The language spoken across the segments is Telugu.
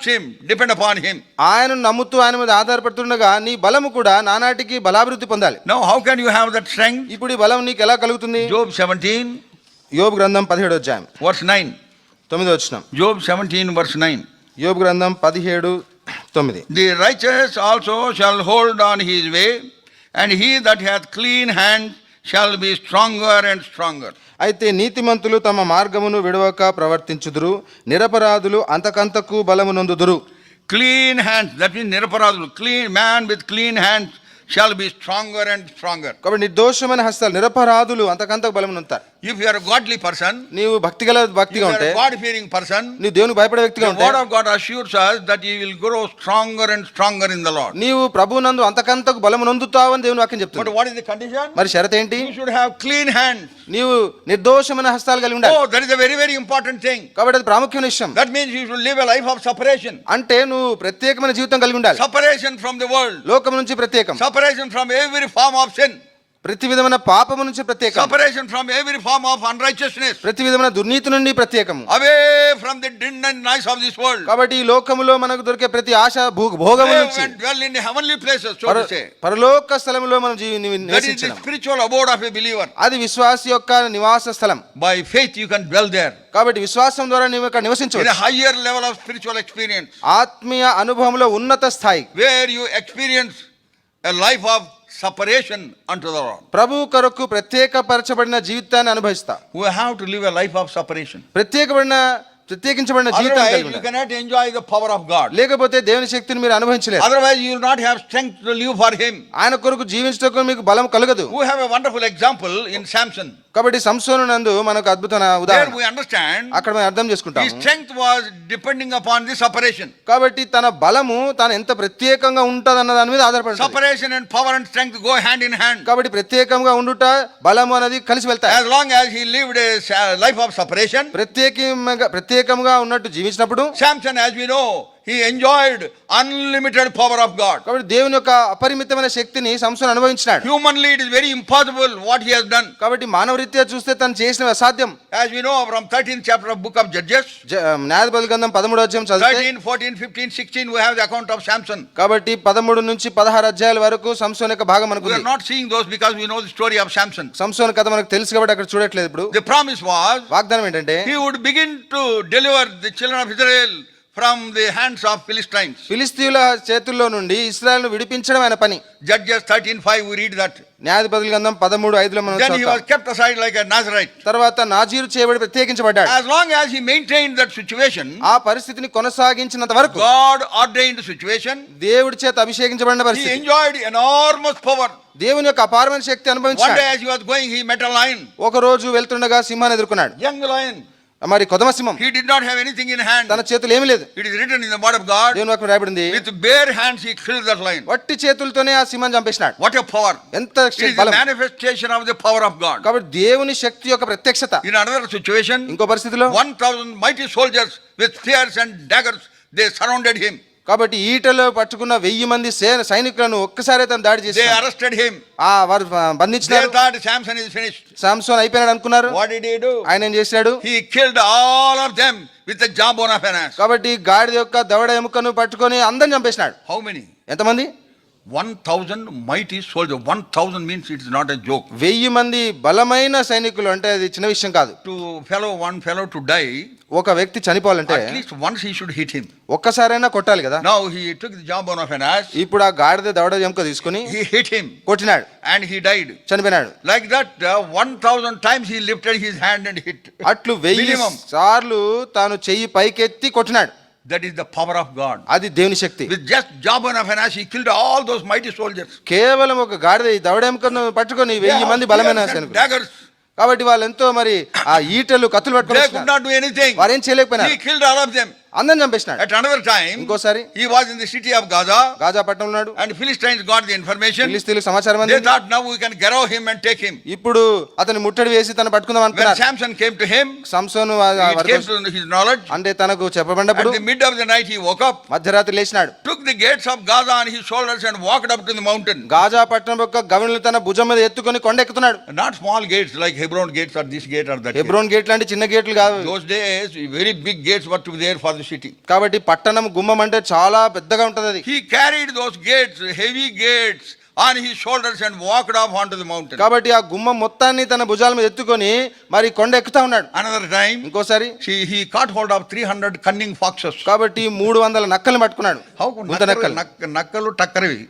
Trust him depend upon him ఆయన నమ్ముతూ ఆయన మీద ఆధారపడుతుండగా నీ బలము కూడా నానాటికి బలాభివృద్ధి పొందాలి. No how can you have that strength ఇప్పుడు ఈ బలం నీకు ఎలా కలుగుతుంది? జోబ్ 17 యోబ్ గ్రంథం 17 అధ్యాయం. వర్స్ 9 తొమ్మిది వచ్చిన జోబ్ 17 వర్స్ 9 యోబ్ గ్రంథం 17 తొమ్మిది. The righteous also shall hold on his way and he that hath clean hand shall be stronger and stronger అయితే నీతిమంతులు తమ మార్గమును విడవక ప్రవర్తించుదురు నిరపరాధులు అంతకంతకు బలము నొందుదురు clean hands that means నిరపరాధులు. Clean man with clean hands shall be stronger and stronger. కాబట్టి నిర్దోషమైన హస్తాలు నిరపరాధులు అంతకంతకు బలము నొందుతారు If you are a godly person, నీవు భక్తి గల if భక్తిగా you are ఉంటే a God-fearing person, నీవు దేవునికి భయపడే వ్యక్తిగా the ఉంటే word of God assures us that you will grow stronger and stronger in the Lord. నీవు ప్రభునందు అంతకంతకు బలము నొందుతావు అని దేవుని వాక్యం But చెప్తుంది what is the condition? మరి షరత్ ఏంటి You should have clean hands. నీవు నిర్దోషమైన హస్తాలు కలిగి ఉండాలి Oh, that is a very, very important thing. కాబట్టి అది ప్రాముఖ్యమైన విషయం That means you should live a life of separation. అంటే నువ్వు ప్రత్యేకమైన జీవితం కలిగి ఉండాలి Separation from the world. లోకం నుంచి ప్రత్యేకం separation from every form of sin ప్రతి విధమైన పాపము నుంచి ప్రత్యేక. Separation from every form of unrighteousness ప్రతి విధమైన దుర్నీతి నుండి ప్రత్యేకం away from the din and noise of this world కాబట్టి ఈ లోకములో మనకు దొరికే ప్రతి ఆశ భూగ భోగము నుంచి డ్వెల్ ఇన్ హెవెన్లీ ప్లేసెస్ చూడొచ్చే పరలోక స్థలములో మనం జీవి నివసించాలి spiritual abode of a believer అది విశ్వాసి యొక్క నివాస స్థలం. By faith you can dwell there కాబట్టి విశ్వాసం ద్వారా నువ్వు ఇక్కడ నివసించవచ్చు. Higher level of spiritual experience ఆత్మీయ అనుభవములో ఉన్నత స్థాయి. Where you experience a life of separation unto the Lord. ప్రభు కొరకు ప్రత్యేకపరచబడిన జీవితాన్ని అనుభవిస్తా We have to live a life of separation. ప్రత్యేకబడిన ప్రత్యేకించబడిన జీవితం ఉండాలి. cannot enjoy the power of God. లేకపోతే దేవుని శక్తిని మీరు అనుభవించలేరు Otherwise, you will not have strength to live for Him. ఆయన కొరకు జీవించటకు మీకు బలం కలగదు We have a wonderful example in Samson. కాబట్టి సంసోను నందు మనకు అద్భుతమైన ఉదాహరణ. అండర్స్టాండ్ అక్కడ మనం అర్థం చేసుకుంటాం his strength was depending upon the separation కాబట్టి తన బలము తన ఎంత ప్రత్యేకంగా ఉంటదన్న దాని మీద ఆధారపడి separation and power and strength go hand in hand కాబట్టి ప్రత్యేకంగా ఉండుట బలము అనేది కలిసి వెళ్తాయి. Long as he lived life of separation ప్రత్యేకంగా ప్రత్యేకంగా ఉన్నట్టు జీవించినప్పుడు Samson as we he enjoyed unlimited power of God. కాబట్టి దేవుని యొక్క అపరిమితమైన శక్తిని సంసోను అనుభవించినాడు Humanly, it is very impossible what he has done. కాబట్టి మానవ రీత్యా చూస్తే తను చేసిన అసాధ్యం As we know from 13th chapter of book of Judges, జ- న్యాయబలి గ్రంథం పదమూడు అధ్యాయం చదివితే 13, 14, 15, 16, we have the account of Samson. కాబట్టి పదమూడు నుంచి పదహారు అధ్యాయాల వరకు సంసోన్ యొక్క భాగం మనకు We are ఉంది. not seeing those because we know the story of Samson. సంసోన్ కథ మనకు తెలుసు కాబట్టి అక్కడ చూడట్లేదు ఇప్పుడు The promise was వాగ్దానం ఏంటంటే he would begin to deliver the children of Israel from the hands of Philistines. ఫిలిస్తీయుల చేతుల్లో నుండి ఇస్రాయల్ను విడిపించడం ఆయన పని Judges 13:5 we read that. న్యాయాధిపతుల గ్రంథం పదమూడు ఐదులో మనం Then he was చదువుతాం. kept aside like a Nazarite. తర్వాత నాజీరు చేయబడి ప్రత్యేకించబడ్డాడు As long as he maintained that situation, ఆ పరిస్థితిని కొనసాగించినంత వరకు God ordained the situation. దేవుడి చేత అభిషేకించబడిన He పరిస్థితి enjoyed enormous power. దేవుని యొక్క అపారమైన శక్తి One day అనుభవించాడు as he was going, he met a lion, ఒక రోజు వెళ్తుండగా సింహాన్ని ఎదుర్కొన్నాడు young lion. మరి కొదమసింహం he did not have anything in hand తన చేతులు ఏమీ లేదు. It is written in the word of God దేవుని వాక్యం రాయబడింది. With bare hands he killed that lion వట్టి చేతులతోనే ఆ సింహం చంపేసినాడు. వాట్ ఎ పవర్ ఎంత శక్తి బలం. Manifestation of the power of God కాబట్టి దేవుని శక్తి యొక్క ప్రత్యక్షత. ఇన్ అనదర్ సిచువేషన్ ఇంకో పరిస్థితిలో 1000 mighty soldiers with spears and daggers they surrounded him కాబట్టి ఈటలో పట్టుకున్న వెయ్యి మంది సేన సైనికులను ఒక్కసారి తను దాడి చేసి They arrested him. ఆ వారు బంధించినారు Samson is finished. సాంసోన్ అయిపోయినాడు అనుకున్నారు What did he do? ఆయన ఏం చేశాడు He killed all of them with the jawbone of an ass. కాబట్టి గాడిద యొక్క దవడ ఎముకను పట్టుకొని అందరిని చంపేసినాడు How many? ఎంతమంది one thousand mighty soldier one thousand means it's not joke వెయ్యి మంది బలమైన సైనికులు అంటే అది చిన్న విషయం కాదు. To fellow one fellow to die ఒక వ్యక్తి చనిపోవాలంటే once he should hit him ఒక్కసారైనా కొట్టాలి కదా. Now he took the jaw of an ఇప్పుడు ఆ గాడిద దవడ జంక తీసుకుని హిట్ హిమ్ కొట్టినాడు. అండ్ హీ డైడ్ చనిపోయినాడు. Like that one thousand times he lifted his hand and hit అట్లు వెయ్యి సార్లు తాను చెయ్యి పైకెత్తి కొట్టినాడు. That is the power of God అది దేవుని శక్తి. With just jawbone of an ass he killed all those mighty soldiers కేవలం ఒక గాడిద దవడేమకన్న పట్టుకొని 1000 మంది బలమైన డాగర్స్ కాబట్టి వాళ్ళు ఎంతో మరి ఆ ఈటలు కత్తులు పట్టుకొని దే వారేం చేయలేకపోయినారు. అందరిని చంపేసినాడు At another time, ఇంకోసారి he was in the city of Gaza, Gaza పట్టణంలో ఉన్నాడు and Philistines got the information. ఫిలిస్తీన్లకు సమాచారం They అందింది thought now we can garrow him and take him. ఇప్పుడు అతని ముట్టడి వేసి తను పట్టుకుందాం అనుకున్నారు సంసోను ఆ- ఆ it వరకు came to his knowledge. అంటే తనకు చెప్పబడినప్పుడు the mid of the night, he woke up, మధ్యరాత్రి లేచినాడు took the gates of Gaza on his shoulders, and walked up to the mountain. Gaza పట్టణం యొక్క గవినులు తన భుజం మీద ఎత్తుకొని కొండ ఎక్కుతున్నాడు small gates like Hebron gates or this gate or that. gate. Hebron gate లాంటి చిన్న గేట్లు కాదు Those days, very big gates were to be there రాజు సిటీ కాబట్టి పట్టణం గుమ్మం అంటే చాలా పెద్దగా ఉంటుంది he carried those gates heavy gates on he shoulders and walked off on to the mountain కాబట్టి ఆ గుమ్మ మొత్తాన్ని తన భుజాల మీద ఎత్తుకొని మరి కొండ ఎక్కుతా ఉన్నాడు. అనదర్ టైం ఇంకోసారి. He caught hold of three hundred cunning foxes కాబట్టి మూడు వందల నక్కలు పట్టుకున్నాడు. ఇంత నక్కలు నక్కలు. టక్కరివి?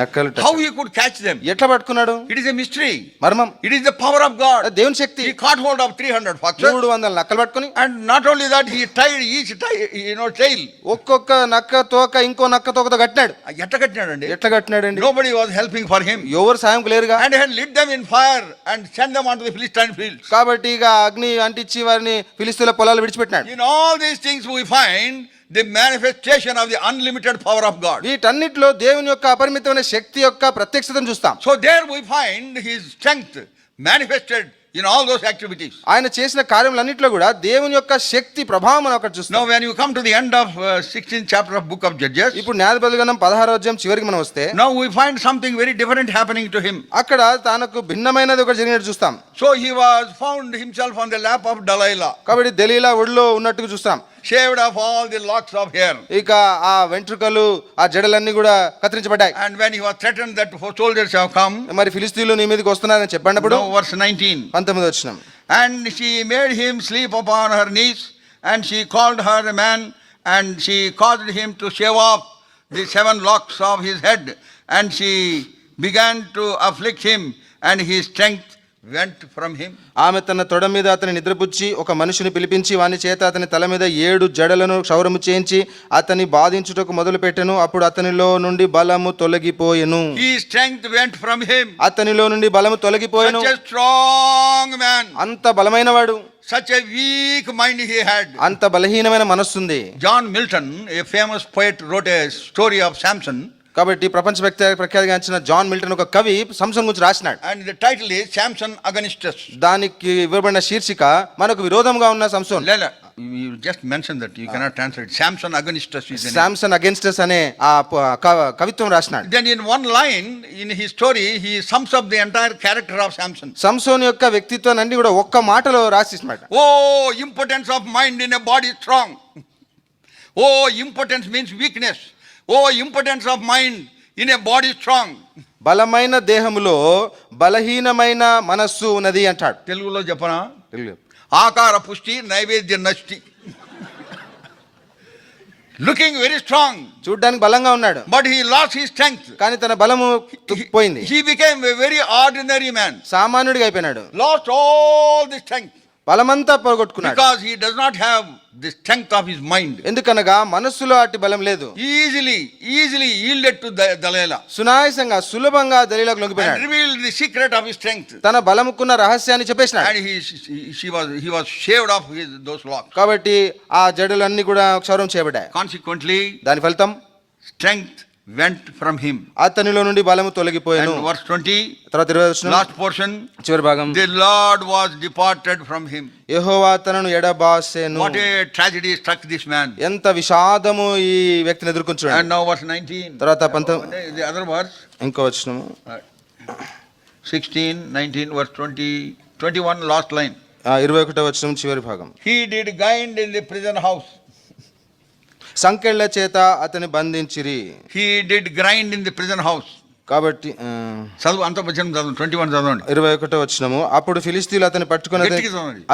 నక్కలు how he could catch them ఎట్లా పట్టుకున్నాడు? ఇట్ ఇస్ ఎ మిస్ట్రీ మర్మం. It is the power of God దేవుని శక్తి. He caught hold of three hundred fox మూడు వందల నక్కలు పట్టుకుని. And not only that he tied each tie you know tail ఒక్కొక్క నక్క తోక ఇంకో నక్క తోకతో కట్టినాడు. ఎట్లా కట్టాడు అండి ఎట్లా కట్టాడు అండి nobody was helping for him. ఎవరు సాయం లేరుగా And he had lit them in fire and sent them onto the Philistine fields. కాబట్టి ఇక అగ్ని అంటించి వారిని ఫిలిస్తీన్ల పొలాలు విడిచిపెట్టినాడు In all these things, we find the manifestation of the unlimited power of God. వీటన్నిటిలో దేవుని యొక్క అపరిమితమైన శక్తి యొక్క ప్రత్యక్షతను చూస్తాం So, there we find his strength manifested in all those activities. ఆయన చేసిన కార్యములన్నింటిలో కూడా దేవుని యొక్క శక్తి ప్రభావం మనం అక్కడ చూస్తాం Now, when you come to the end of uh, 16th chapter of book of Judges, ఇప్పుడు న్యాయబలిగనం పదహారో అధ్యాయం చివరికి మనం వస్తే now we find something very different happening to him. అక్కడ తనకు భిన్నమైనది ఒకటి జరిగినట్టు చూస్తాం So, he was found himself on the lap of Delilah, కాబట్టి దలీలా ఒడిలో ఉన్నట్టుగా చూస్తాం shaved off all the locks of hair. ఇక ఆ వెంట్రుకలు ఆ జడలన్నీ కూడా కత్తిరించబడ్డాయి And when he was threatened that four soldiers have come, మరి ఫిలిస్తీన్లు నీ మీదకి వస్తున్నారని చెప్పినప్పుడు now verse 19. పంతొమ్మిది వచ్చినాం And she made him sleep upon her knees, and she called her a man, and she caused him to shave off the seven locks of his head, and she began to afflict him, and went from him. ఆమె తన తొడ మీద అతని నిద్రపుచ్చి ఒక మనుషుని పిలిపించి వాని చేత అతని తల మీద ఏడు జడలను క్షౌరము చేయించి అతని బాధించుటకు మొదలు పెట్టెను అప్పుడు అతనిలో నుండి బలము తొలగిపోయెను. His strength went from him. అతనిలో నుండి బలము తొలగిపోయెను. Such a strong man, అంత బలమైన వాడు such a weak mind he had. అంత బలహీనమైన మనస్సుంది. John Milton, a famous poet, wrote a story of Samson, కాబట్టి ప్రపంచ వ్యక్తి ప్రఖ్యాతిగాంచిన జాన్ మిల్టన్ ఒక కవి సంసం గురించి రాసినాడు the title is Samson Against Us. దానికి ఇవ్వబడిన శీర్షిక మనకు విరోధంగా ఉన్న సంసోన్ that you cannot translate. Samson against us is the name. Samson Agonistes అనే ఆ కవిత్వం రాసినాడు Then in one line in his story, he sums up the entire character of Samson. సంసోన్ యొక్క వ్యక్తిత్వాన్ని అన్ని కూడా ఒక్క మాటలో రాసినమాట Oh, impotence of mind in a body strong. Oh, impotence means weakness. Oh, impotence of mind in a body strong. బలమైన దేహములో బలహీనమైన మనస్సు ఉన్నది అంటాడు. తెలుగులో చెప్పనా? ఆకార పుష్టి నైవేద్య నష్టి. లుకింగ్ వెరీ స్ట్రాంగ్ చూడ్డానికి బలంగా ఉన్నాడు. But he lost he strength కానీ తన బలము పోయింది. He became very ordinary man సామాన్యుడిగా అయిపోయినాడు. Lost all the strength. బలమంతా పోగొట్టుకున్నాడు. Because he does not have strength of his mind ఎందుకనగా మనసులో అట్టి బలం లేదు. Easily easily yielded to Delilah సునాయసంగా సులభంగా దలైలాకు లొంగిపోయాడు సీక్రెట్ ఆఫ్ హిస్ తన బలముకున్న రహస్యాన్ని చెప్పేసాడు అండ్ ఆఫ్ హిస్ దోస్ కాబట్టి ఆ జడలన్నీ కూడా క్షౌరం చేయబడ్డాయి కాన్సిక్వెంట్లీ దాని ఫలితం? Strength went from him. అతనిలో నుండి బలము తొలగిపోయాను And verse 20, తర్వాత ఇరవై వచనం, last portion, చివరి భాగం the Lord was departed from him. యెహోవా తనను ఎడబాసెను What a tragedy struck this man. ఎంత విషాదము ఈ వ్యక్తిని ఎదుర్కొంచున్నాడు And now verse 19. తర్వాత పంతొమ్మిది The other verse. ఇంకో వచనము 16, 19, verse 20, 21, last line. ఆ, ఇరవై ఒకటో వచనం చివరి భాగం He did grind in the prison house. సంకెళ్ళ చేత అతని బంధించిరి He did grind in the prison house. కాబట్టి చదువు అంత వచ్చిన చదువు ట్వంటీ వన్ చదవండి ఇరవై ఒకటో వచ్చినము అప్పుడు ఫిలిస్తీన్లు అతని పట్టుకుని.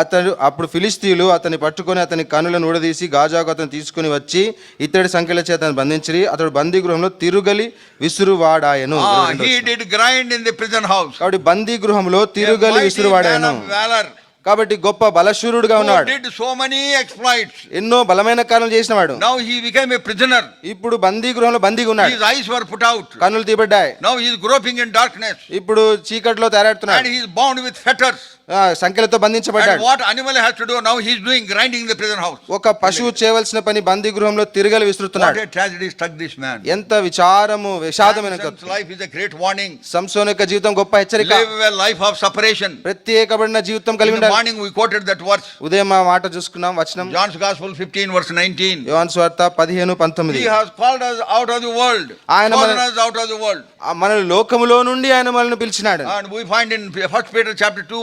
అతడు అప్పుడు ఫిలిస్తీన్లు అతని పట్టుకొని అతని కనులను ఊడదీసి గాజాకు అతను తీసుకుని వచ్చి ఇతడి సంఖ్యల చేత బంధించిరి అతడు బందీ గృహంలో తిరుగలి విసురువాడాయను ఇరవై రెండో he వచనం. did grind in the prison house. కాబట్టి బందీ గృహంలో తిరుగలి mighty కాబట్టి గొప్ప బలశూరుడుగా ఉన్నాడు. సో మనీ ఎక్స్ప్లాయిట్ ఎన్నో బలమైన కార్యం చేసినవాడు. Now he became a prisoner ఇప్పుడు బందీ గృహంలో బందీగా ఉన్నాడు. His eyes were put out కన్నులు తీబడ్డాయి now he is groping in darkness ఇప్పుడు చీకట్లో తయారవుతున్నాడు. And he is bound with fetters సంఖ్యలతో బంధించబడ్డాడు. What animal has to do grinding the house ఒక పశువు చేయవలసిన పని బందీ గృహంలో తిరగలి విస్తృతున్నాడు ఎంత విచారము విషాదమైన గ్రేట్ వార్నింగ్ సంసోన్ జీవితం గొప్ప హెచ్చరిక. లివ్ లైఫ్ ఆఫ్ సెపరేషన్ ప్రత్యేకబడిన జీవితం కలిగి ఉండాలి. మార్నింగ్ వి కోటెడ్ దట్ ఉదయం మా చూసుకున్నాం వచనం. జాన్స్ గాస్పెల్ 15 వర్స్ 19 యోహాన్స్ వార్త అవుట్ ఆఫ్ ది వరల్డ్ ఆయన అవుట్ వరల్డ్ మన లోకములో నుండి ఆయన మనల్ని పిలిచినాడు. ఫస్ట్ పీటర్ చాప్టర్ 2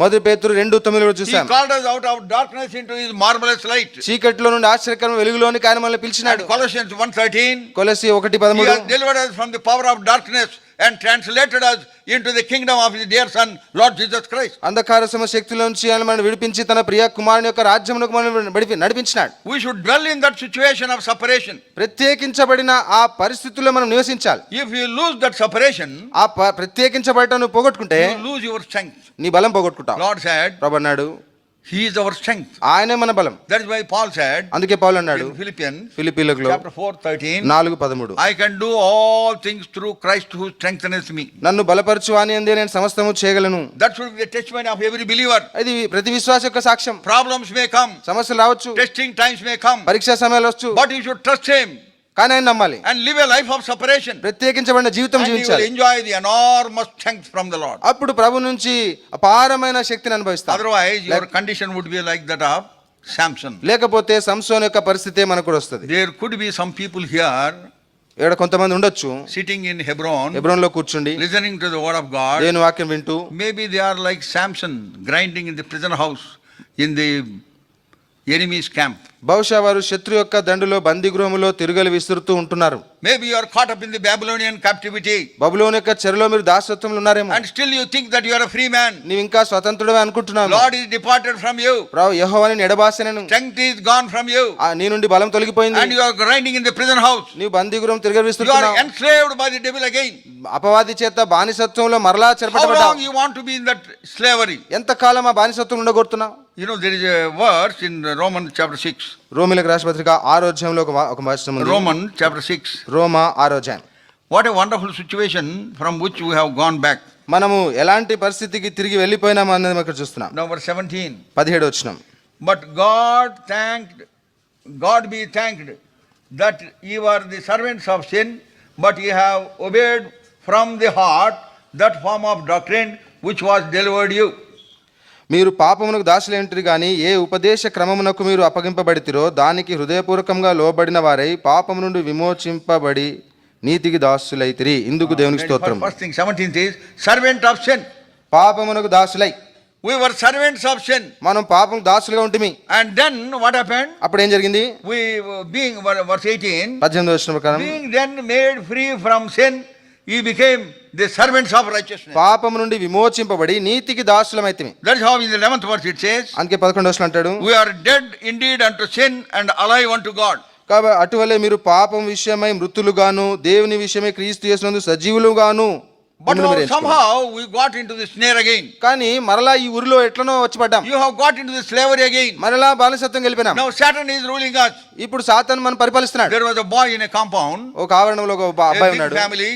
మొదటి పేతురు రెండు తొమ్మిది చూసాం. Called us out of darkness into his marvellous light చీకట్లో నుండి ఆశ్చర్యకరమైన వెలుగులోని కార్యమల్ని పిలిచినాడు. కొలసియన్స్ 1:13 కొలసి 1:13 he has delivered us from the power of darkness and translated us into the kingdom of his dear son, Lord Jesus Christ. అంధకార సమ శక్తిలోంచి ఆయన మనం విడిపించి తన ప్రియ కుమారుని యొక్క రాజ్యమునకు మనం నడిపి నడిపించినాడు We should dwell in that situation of separation. ప్రత్యేకించబడిన ఆ పరిస్థితుల్లో మనం నివసించాలి If you lose that separation, ఆ ప్రత్యేకించబడటం నువ్వు పోగొట్టుకుంటే you lose your strength. నీ బలం పోగొట్టుకుంటావు Lord said, ప్రభు అన్నాడు He is our strength. ఆయనే మన బలం That is why Paul said అందుకే పౌలు అన్నాడు Philippians ఫిలిపీలకు chapter 4, 13, నాలుగు పదమూడు I can do all things through Christ who strengthens me. నన్ను బలపరచు అని అందే నేను సమస్తము చేయగలను That should be the testimony of every believer. ఇది ప్రతి విశ్వాస యొక్క సాక్ష్యం Problems may come, సమస్యలు రావచ్చు testing times may come, పరీక్షా సమయాలు వచ్చు but you should trust Him కానీ ఆయన నమ్మాలి and live a life of separation. ప్రత్యేకించబడిన జీవితం And you will జీవించాలి enjoy the enormous strength from the Lord. అప్పుడు ప్రభు నుంచి అపారమైన శక్తిని అనుభవిస్తాం Otherwise, your Like- condition would be like that of Samson. లేకపోతే సంసోన్ యొక్క పరిస్థితి మనకు కూడా వస్తుంది There could be some people here ఇక్కడ కొంతమంది ఉండొచ్చు sitting in Hebron, ఎబ్రోన్లో కూర్చుండి listening to the word of God. దేవుని వాక్యం వింటూ Maybe they are like Samson, grinding in the prison house in the enemy's camp బహుశా వారు శత్రు యొక్క దండులో బందిగృహములో తిరుగులు విస్తృతూ ఉంటున్నారు. Maybe you caught up in the Babylonian captivity Babylon యొక్క చెరలో మీరు దాసత్వంలో ఉన్నారేమో. And still you think that you free man నీవు ఇంకా స్వతంత్రుడవే అనుకుంటున్నావు. Lord is departed from you ప్రభు యెహోవాని నెడబాసెనను strength is gone from you ఆ నీ బలం తొలగిపోయింది. And you are grinding in the house నీ బందిగృహం తిరుగులు విస్తృతున్నావు యు బై ది డెవిల్ అపవాది చేత బానిసత్వంలో మరలా చెరపడబడ్డావు how want to be in slavery ఎంత కాలం ఆ బానిసత్వం ఉండగొడుతున్నావు? You know there is a verse in Roman chapter 6 రోమిలకు రాష్ట్రపత్రిక ఆరో అధ్యాయంలో ఒక వచనం ఉంది. రోమన్ చాప్టర్ 6 రోమా ఆరో అధ్యాయం. What a wonderful situation from which we have gone back మనము ఎలాంటి పరిస్థితికి తిరిగి వెళ్ళిపోయినాం అనేది ఇక్కడ చూస్తున్నాం. నంబర్ 17 17 వచనం. But God thanked God be thanked that you are the servants of sin but you have obeyed from the heart that form of doctrine which was delivered you మీరు పాపమునకు దాసులేంటిరి గాని ఏ ఉపదేశ క్రమమునకు మీరు అప్పగింపబడితిరో దానికి హృదయపూర్వకంగా లోబడిన వారై పాపము నుండి విమోచింపబడి నీతికి దాసులైతిరి ఇందుకు దేవునికి స్తోత్రం First thing, 17th is servant of sin. పాపమునకు దాసులై We were servants of sin. మనం పాపం దాసులుగా ఉంటిమి And then what happened? అప్పుడు ఏం జరిగింది We, uh, being, verse 18, పద్దెనిమిది వచ్చిన ప్రకారం being then made free from sin, ఈ became the servants of righteous పాపం నుండి విమోచింపబడి నీతికి దాసులమైతే that is how in the 11th verse it says అంకె 11వ వర్స్ అంటాడు we are dead indeed unto sin and alive unto God కాబట్టి అటువలే మీరు పాపం విషయమై మృతులు గాను దేవుని విషయమై క్రీస్తు యేసునందు సజీవులు గాను but somehow we got into the snare again కానీ మరలా ఈ ఊరిలో ఎట్లనో వచ్చి పడ్డాం. You have got into the slavery again మరలా బాలసత్వం గెలిపినాం. Now Satan is ruling us. ఇప్పుడు సాతన్ మన పరిపాలిస్తున్నాడు. There was a boy in a compound ఒక ఆవరణంలో ఒక అబ్బాయి ఉన్నాడు. ఫ్యామిలీ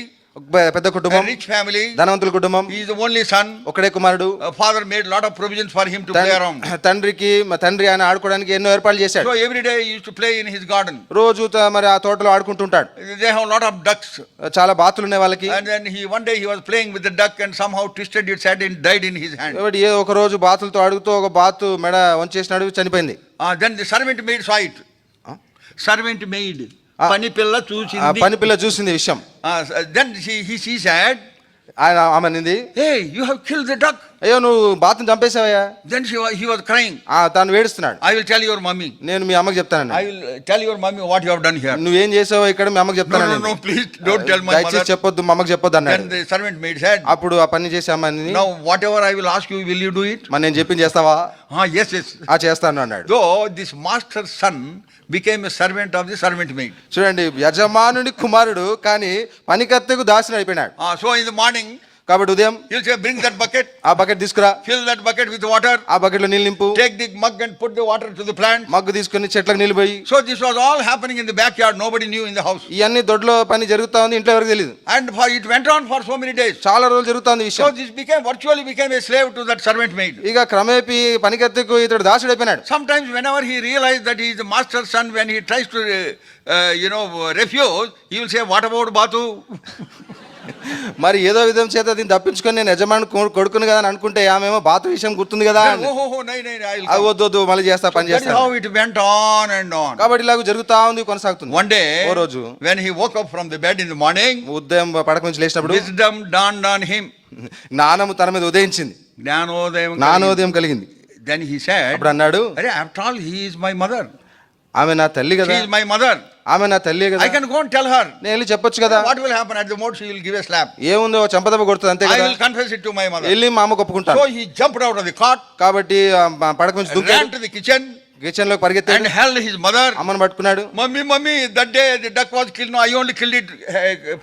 పెద్ద కుటుంబం. రిచ్ ఫ్యామిలీ ధనవంతుల కుటుంబం. ఈజ్ ఓన్లీ సన్ ఒకడే కుమారుడు. Father made lot of provisions for him to play around తండ్రికి మా తండ్రి ఆయన ఆడుకోవడానికి ఎన్నో ఏర్పాట్లు చేశాడు. So every day uses to play in his garden రోజు మరి ఆ తోటలో ఆడుకుంటుంటాడు. They have lot of ducks చాలా బాతులు ఉన్నాయి వాళ్ళకి. And then he one day he was playing with the duck and somehow twisted its head and died in his hand కాబట్టి ఏ ఒక రోజు బాతులతో అడుగుతూ ఒక బాతు మెడ వంచేసినాడు చనిపోయింది. Then the servant maid saw it servant maid పని పిల్ల చూసి పని పిల్ల చూసింది విషయం. దెన్ హీ సీ సాడ్ ఆయన ఆమె అయ్యో నువ్వు బాత్ చంపేసావయ్యా దెన్ షీ హీ వాజ్ ఆ తను వేడుస్తున్నాడు I will tell your mummy నేను మీ అమ్మకి చెప్తాను I tell your mummy what you done here నువ్వు ఏం చేసావో ఇక్కడ మీ చెప్తాను నో ప్లీజ్ డోంట్ చెప్పొద్దు మీ అమ్మకి చెప్పొద్దు అన్నాడు. సర్వెంట్ మేడ్ సెడ్ అప్పుడు ఆ పని చేసే అమ్మని ever I will ask you will you do it మనం ఏం చేస్తావా? ఆ yes ఆ చేస్తాను అన్నాడు. This master son became servant of the servant maid చూడండి యజమానుడి కుమారుడు కానీ పనికత్తెకు దాసి నడిపినాడు సో ఇన్ మార్నింగ్ కాబట్టి ఉదయం he'll say, Bring that bucket, ఆ బకెట్ తీసుకురా fill that bucket with water, ఆ బకెట్లో నీళ్ళు నింపు take the mug and put the water to the plant. Mug తీసుకుని చెట్లకు నీళ్ళు పోయి So this was all happening in the backyard. Nobody knew in the house. ఇవన్నీ దొడ్లో పని జరుగుతా ఉంది ఇంట్లో ఎవరికి తెలియదు And for, it went on for so many days. చాలా రోజులు జరుగుతా ఉంది ఈ So విషయం this became virtually became a slave to that servant maid. ఇక క్రమేపీ పనికత్తెకు ఇతడు దాసుడు అయిపోయినాడు Sometimes whenever he realized that he is the master's son, when he tries to, uh, uh, you know, refuse, he will say, what about Batu? మరి ఏదో విధం చేత దీన్ని తప్పించుకొని నేను యజమాని కొడుకును కదా అని అనుకుంటే ఆమెమో బాత విషయం గుర్తుంది కదా అది. వద్దు వద్దు మళ్ళీ చేస్తా పని చేస్తా it went on and on. కాబట్టి ఇలాగ జరుగుతా ఉంది కొనసాగుతుంది One day, ఓ రోజు when he woke up from the bed in the morning, ఉదయం పడక నుంచి లేచినప్పుడు wisdom dawned on him. జ్ఞానము తన మీద ఉదయించింది జ్ఞానోదయం జ్ఞానోదయం కలిగింది Then he said, అప్పుడు అన్నాడు Arey, after all, he is my mother. ఆమె నా తల్లి కదా. మై మదర్ ఆమె నా తల్లి కదా. I can go tell her నేను వెళ్ళి చెప్పొచ్చు కదా. What will happen at the most she will give a slap ఏ ఉందో చంపదబ కొడుతుంది అంతే కదా. I will confess it to my mother వెళ్ళి మామ కొప్పుకుంటాను. So he jumped out of the cot కాబట్టి పడక నుంచి దూకి ది కిచెన్ గిచెన్లోకి పరిగెత్తి అండ్ హెల్డ్ హిస్ మదర్ అమ్మను పట్టుకున్నాడు. Mummy mummy that day the duck was kill no I only kill it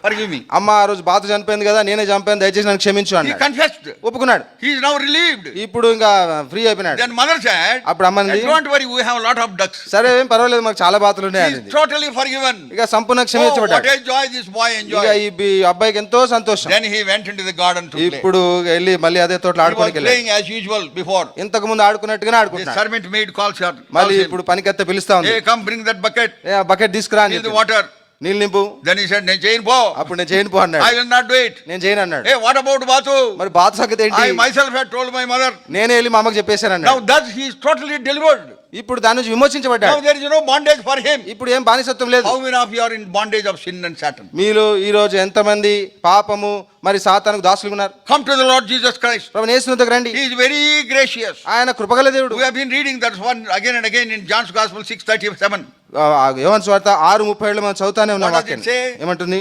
forgive me అమ్మ ఆ రోజు బాధ చనిపోయింది కదా నేనే చంపాను దయచేసి నన్ను క్షమించు అని హి కన్ఫెస్డ్ ఒప్పుకున్నాడు. హి ఇస్ నౌ రిలీవ్డ్ ఇప్పుడు ఇంకా ఫ్రీ అయిపోయినాడు. దెన్ మదర్ సెడ్ అప్పుడు అమ్మ అంది don't worry we have lot of ducks సరే ఏం పర్వాలేదు మాకు చాలా బాతలు ఉన్నాయి అని టోటల్లీ ఫర్గివెన్ ఇక సంపూర్ణ క్షమించబడ్డాడు what a joy this boy enjoy ఇక ఈ అబ్బాయికి ఎంతో సంతోషం. Then he went into the garden to ఇప్పుడు వెళ్ళి మళ్ళీ అదే తోట ఆడుకోవడానికి వెళ్ళాడు ప్లేయింగ్ యాస్ యూజువల్ బిఫోర్ ఇంతకు ముందు ఆడుకున్నట్టుగానే ఆడుకుంటున్నాడు. సర్వెంట్ మేడ్ కాల్ సర్ మళ్ళీ ఇప్పుడు పనికత్త పిలుస్తా ఉంది. కమ్ బ్రింగ్ దట్ బకెట్ ఏ బకెట్ తీసుకురా అని వాటర్ నీళ్ళు నింపు. దెన్ ఈ సైడ్ నేను చేయను పో అప్పుడు నేను చేయను పో అన్నాడు I will not do it నేను చేయను అన్నాడు. ఏ వాట్ అబౌట్ బాతు మరి బాతు సంగతి ఏంటి? I my have told my mother నేనే వెళ్ళి మామకి అమ్మకి చెప్పేశాను అన్నాడు now that he is totally delivered ఇప్పుడు దాని నుంచి విమోచించబడ్డాడు. బాండేజ్ ఫర్ ఇప్పుడు ఏం బానిసత్వం లేదు. How of you in bondage of sin and Satan మీరు ఈ రోజు ఎంత మంది పాపము మరి సాతానుకు దాసులు ఉన్నారు come to the Lord Jesus Christ ప్రభు యేసును దగ్గర రండి. వెరీ గ్రేషియస్ ఆయన కృపగల దేవుడు. We have been reading that's one again and again in John's వార్త 6:37 మనం చదువుతానే ఉన్నాం వాక్యం ఏమంటుంది?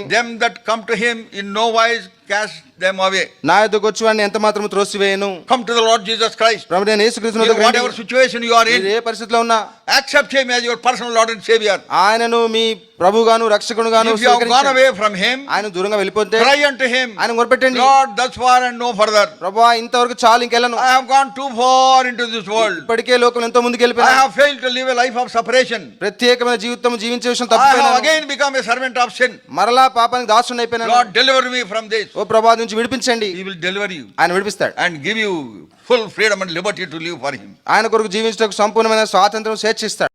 To him in no wise cast them away. నా యొద్దకు వచ్చి వాడిని ఎంత మాత్రం త్రోసివేయను Come to the Lord Jesus Christ. ప్రభు నేను యేసుక్రీస్తు In whatever situation you are in, ఏ పరిస్థితిలో ఉన్నా accept him as your personal Lord and Savior. ఆయనను మీ ప్రభుగాను రక్షకుడుగాను If you have gone స్వీకరించండి. away from him, ఆయన దూరంగా వెళ్ళిపోతే cry unto him. ఆయన మొరపెట్టండి Lord, thus far and no further. ప్రభా ఇంతవరకు చాలు ఇంకెళ్ళను I have gone too far into this world. ఇప్పటికే లోకం ఎంతో ముందుకు I వెళ్ళిపోయినా have failed to live a life of separation. ప్రత్యేకమైన జీవితం జీవించే విషయం I have తప్పిపోయినాను again become a servant of sin. మరలా పాపానికి దాసుని అయిపోయినాను Lord, deliver me from this. ఓ ప్రభా నుంచి విడిపించండి He will deliver you ఆయన విడిపిస్తాడు and give you full freedom and liberty to live for him. ఆయన కొరకు జీవించడానికి సంపూర్ణమైన స్వాతంత్రం స్వేచ్ఛిస్తాడు